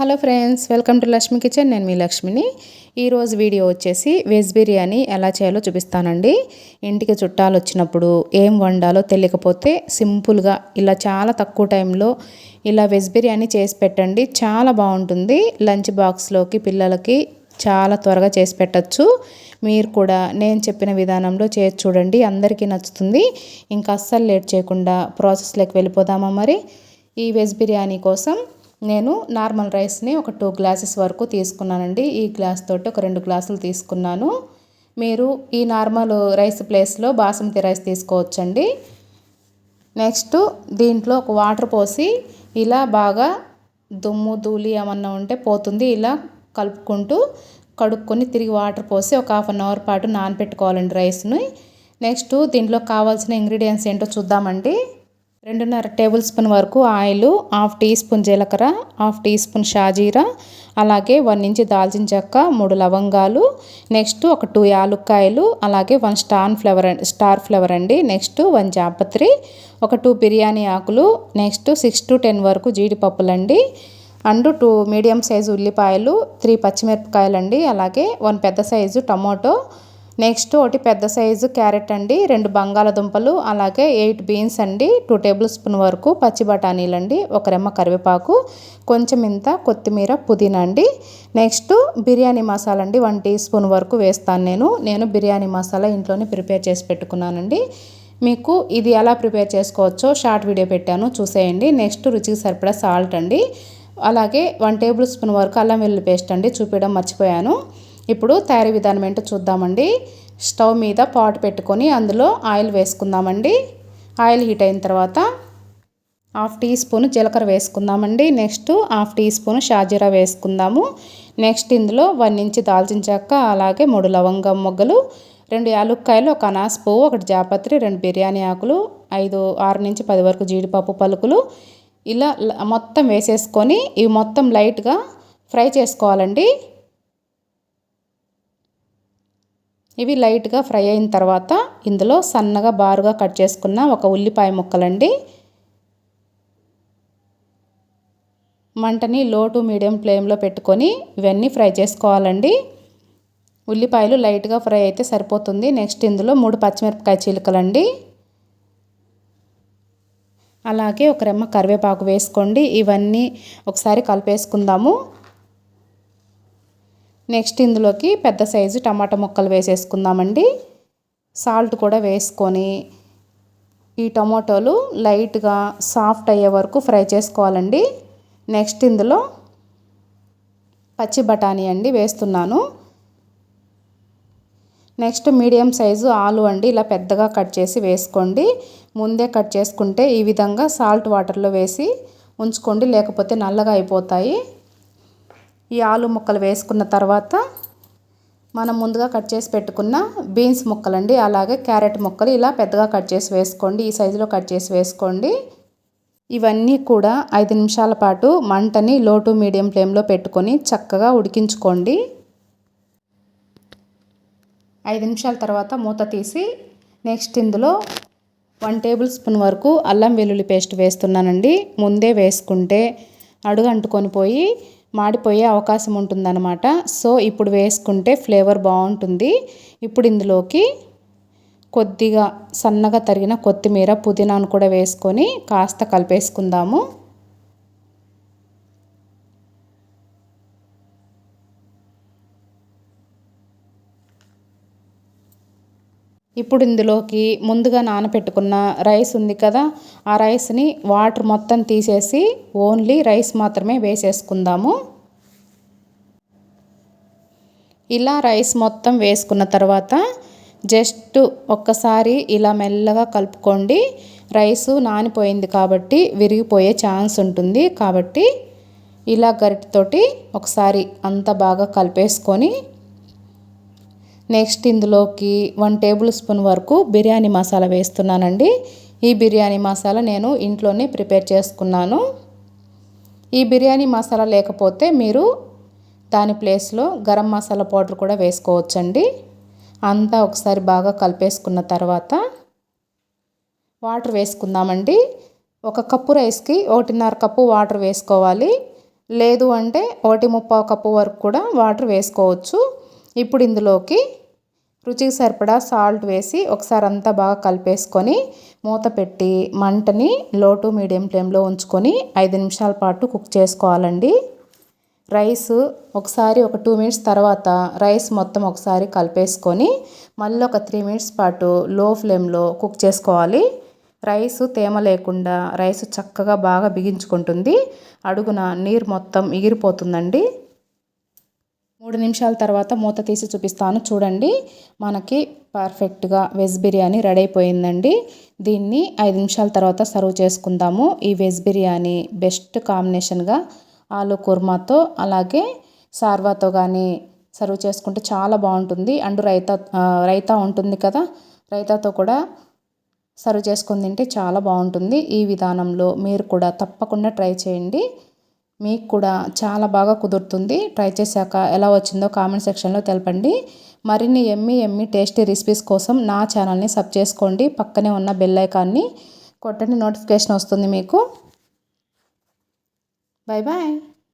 Hello friends welcome to Lakshmi kitchen. నేను మీ లక్ష్మిని. ఈరోజు వీడియో వచ్చేసి వెజ్ బిర్యానీ ఎలా చేయాలో చూపిస్తానండి. ఇంటికి చుట్టాలు వచ్చినప్పుడు ఏం వండాలో తెలియకపోతే సింపుల్గా ఇలా చాలా తక్కువ టైంలో ఇలా వెజ్ బిర్యానీ చేసి పెట్టండి. చాలా బాగుంటుంది. లంచ్ బాక్స్లోకి పిల్లలకి చాలా త్వరగా చేసి పెట్టచ్చు. మీరు కూడా నేను చెప్పిన విధానంలో చేసి చూడండి. అందరికీ నచ్చుతుంది. ఇంకా అస్సలు లేట్ చేయకుండా ప్రాసెస్లోకి వెళ్ళిపోదామా మరి? ఈ వెజ్ బిర్యానీ కోసం నేను నార్మల్ రైస్ని ఒక టూ గ్లాసెస్ వరకు తీసుకున్నానండి. ఈ గ్లాస్ తోటి ఒక రెండు గ్లాసులు తీసుకున్నాను. మీరు ఈ నార్మల్ రైస్ ప్లేస్లో బాసుమతి రైస్ తీసుకోవచ్చండి. నెక్స్ట్ దీంట్లో ఒక వాటర్ పోసి ఇలా బాగా దుమ్ము ధూళి ఏమన్నా ఉంటే పోతుంది. ఇలా కలుపుకుంటూ కడుక్కొని తిరిగి వాటర్ పోసి ఒక హాఫ్ అన్ అవర్ పాటు నానపెట్టుకోవాలండి రైస్ని. నెక్స్ట్ దీంట్లో కావాల్సిన ఇంగ్రీడియంట్స్ ఏంటో చూద్దామండి. రెండున్నర టేబుల్ స్పూన్ వరకు ఆయిల్ హాఫ్ టీ స్పూన్ జీలకర్ర హాఫ్ టీ స్పూన్ షాజీరా అలాగే వన్ ఇంచ్ దాల్చిన చెక్క మూడు లవంగాలు నెక్స్ట్ ఒక టూ యాలుక్కాయలు అలాగే one star flower star flower అండి. నెక్స్ట్ వన్ జాపత్రి ఒక టూ బిర్యానీ ఆకులు నెక్స్ట్ సిక్స్ టు టెన్ వరకు జీడిపప్పులండి. అండ్ టూ మీడియం సైజు ఉల్లిపాయలు త్రీ పచ్చిమిరపకాయలు అండి అలాగే వన్ పెద్ద సైజు టమోటో నెక్స్ట్ ఒకటి పెద్ద సైజు క్యారెట్ అండి రెండు బంగాళదుంపలు అలాగే ఎయిట్ బీన్స్ అండి టూ టేబుల్ స్పూన్ వరకు పచ్చి బఠానీలు అండి ఒక రెమ్మ కరివేపాకు కొంచెం ఇంత కొత్తిమీర పుదీనా అండి. నెక్స్ట్ బిర్యానీ మసాలా అండి వన్ టీ స్పూన్ వరకు వేస్తాను నేను. నేను బిర్యానీ మసాలా ఇంట్లోనే ప్రిపేర్ చేసి పెట్టుకున్నానండి. మీకు ఇది ఎలా ప్రిపేర్ చేసుకోవచ్చో షార్ట్ వీడియో పెట్టాను చూసేయండి. నెక్స్ట్ రుచికి సరిపడా సాల్ట్ అండి. అలాగే వన్ టేబుల్ స్పూన్ వరకు అల్లం వెల్లుల్లి పేస్ట్ అండి చూపించడం మర్చిపోయాను. ఇప్పుడు తయారీ విధానం ఏంటో చూద్దామండి. స్టవ్ మీద పాట్ పెట్టుకొని అందులో ఆయిల్ వేసుకుందామండి. ఆయిల్ హీట్ అయిన తర్వాత హాఫ్ టీ స్పూన్ జీలకర్ర వేసుకుందామండి. నెక్స్ట్ హాఫ్ టీ స్పూన్ షాజీరా వేసుకుందాము. నెక్స్ట్ ఇందులో వన్ ఇంచ్ దాల్చిన చెక్క అలాగే మూడు లవంగం మొగ్గలు రెండు యాలుక్కాయలు ఒక అనాస్ పువ్వు ఒకటి జాపత్రి రెండు బిర్యానీ ఆకులు ఐదు ఆరు నుంచి పది వరకు జీడిపప్పు పలుకులు. ఇలా మొత్తం వేసేసుకొని ఇవి మొత్తం లైట్గా ఫ్రై చేసుకోవాలండి. ఇవి లైట్గా ఫ్రై అయిన తర్వాత ఇందులో సన్నగా బారుగా కట్ చేసుకున్న ఒక ఉల్లిపాయ ముక్కలండి. మంటని లో టు మీడియం ఫ్లేమ్లో పెట్టుకొని ఇవన్నీ ఫ్రై చేసుకోవాలండి. ఉల్లిపాయలు లైట్గా ఫ్రై అయితే సరిపోతుంది. నెక్స్ట్ ఇందులో మూడు పచ్చిమిరపకాయ చిలుకలండి. అలాగే ఒక రెమ్మ కరివేపాకు వేసుకోండి. ఇవన్నీ ఒకసారి కలిపేసుకుందాము. నెక్స్ట్ ఇందులోకి పెద్ద సైజు టమాటా ముక్కలు వేసేసుకుందామండి. సాల్ట్ కూడా వేసుకొని ఈ టమాటోలు లైట్గా సాఫ్ట్ అయ్యే వరకు ఫ్రై చేసుకోవాలండి. నెక్స్ట్ ఇందులో పచ్చి బఠానీ అండి వేస్తున్నాను. నెక్స్ట్ మీడియం సైజు ఆలు అండి ఇలా పెద్దగా కట్ చేసి వేసుకోండి. ముందే కట్ చేసుకుంటే ఈ విధంగా సాల్ట్ వాటర్లో వేసి ఉంచుకోండి లేకపోతే నల్లగా అయిపోతాయి. ఈ ఆలు ముక్కలు వేసుకున్న తర్వాత మనం ముందుగా కట్ చేసి పెట్టుకున్న బీన్స్ ముక్కలండి అలాగే క్యారెట్ ముక్కలు ఇలా పెద్దగా కట్ చేసి వేసుకోండి ఈ సైజులో కట్ చేసి వేసుకోండి. ఇవన్నీ కూడా ఐదు నిమిషాల పాటు మంటని లో టు మీడియం ఫ్లేమ్లో పెట్టుకొని చక్కగా ఉడికించుకోండి. ఐదు నిమిషాల తర్వాత మూత తీసి నెక్స్ట్ ఇందులో వన్ టేబుల్ స్పూన్ వరకు అల్లం వెల్లుల్లి పేస్ట్ వేస్తున్నానండి. ముందే వేసుకుంటే అడుగు అంటుకొని పోయి మాడిపోయే అవకాశం ఉంటుందన్నమాట. సో ఇప్పుడు వేసుకుంటే ఫ్లేవర్ బాగుంటుంది. ఇప్పుడు ఇందులోకి కొద్దిగా సన్నగా తరిగిన కొత్తిమీర పుదీనాను కూడా వేసుకొని కాస్త కలిపేసుకుందాము. ఇప్పుడు ఇందులోకి ముందుగా నానపెట్టుకున్న రైస్ ఉంది కదా ఆ రైస్ని వాటర్ మొత్తం తీసేసి ఓన్లీ రైస్ మాత్రమే వేసేసుకుందాము. ఇలా రైస్ మొత్తం వేసుకున్న తర్వాత జస్ట్ ఒక్కసారి ఇలా మెల్లగా కలుపుకోండి. రైసు నానిపోయింది కాబట్టి విరిగిపోయే ఛాన్స్ ఉంటుంది కాబట్టి ఇలా గరిటతోటి ఒకసారి అంత బాగా కలిపేసుకొని నెక్స్ట్ ఇందులోకి వన్ టేబుల్ స్పూన్ వరకు బిర్యానీ మసాలా వేస్తున్నానండి. ఈ బిర్యానీ మసాలా నేను ఇంట్లోనే ప్రిపేర్ చేసుకున్నాను. ఈ బిర్యానీ మసాలా లేకపోతే మీరు దాని ప్లేస్లో గరం మసాలా పౌడర్ కూడా వేసుకోవచ్చండి. అంతా ఒకసారి బాగా కలిపేసుకున్న తర్వాత వాటర్ వేసుకుందామండి. ఒక కప్పు రైస్కి ఒకటిన్నర కప్పు వాటర్ వేసుకోవాలి. లేదు అంటే ఒకటి ముప్పావు కప్పు వరకు కూడా వాటర్ వేసుకోవచ్చు. ఇప్పుడు ఇందులోకి రుచికి సరిపడా సాల్ట్ వేసి ఒకసారి అంతా బాగా కలిపేసుకొని మూత పెట్టి మంటని లో టు మీడియం ఫ్లేమ్లో ఉంచుకొని ఐదు నిమిషాల పాటు కుక్ చేసుకోవాలండి. రైస్ ఒకసారి ఒక టూ మినిట్స్ తర్వాత రైస్ మొత్తం ఒకసారి కలిపేసుకొని మళ్ళీ ఒక త్రీ మినిట్స్ పాటు లో ఫ్లేమ్లో కుక్ చేసుకోవాలి. రైస్ తేమ లేకుండా రైస్ చక్కగా బాగా బిగించుకుంటుంది. అడుగున నీరు మొత్తం ఎగిరిపోతుందండి. మూడు నిమిషాల తర్వాత మూత తీసి చూపిస్తాను. చూడండి మనకి పర్ఫెక్ట్గా వెజ్ బిర్యానీ రెడీ అయిపోయిందండి. దీన్ని ఐదు నిమిషాల తర్వాత సర్వ్ చేసుకుందాము. ఈ వెజ్ బిర్యానీ బెస్ట్ కాంబినేషన్గా ఆలు కుర్మాతో అలాగే సార్వాతో కానీ సర్వ్ చేసుకుంటే చాలా బాగుంటుంది. అండ్ రైతా రైతా ఉంటుంది కదా రైతాతో కూడా సర్వ్ చేసుకొని తింటే చాలా బాగుంటుంది. ఈ విధానంలో మీరు కూడా తప్పకుండా ట్రై చేయండి. మీకు కూడా చాలా బాగా కుదురుతుంది. ట్రై చేశాక ఎలా వచ్చిందో కామెంట్ సెక్షన్లో తెలపండి. మరిన్ని ఎమ్మి ఎమ్మి టేస్టీ రెసిపీస్ కోసం నా ఛానల్ని సబ్ చేసుకోండి. పక్కనే ఉన్న బెల్ ఐకాన్ని కొట్టండి. నోటిఫికేషన్ వస్తుంది మీకు. Bye bye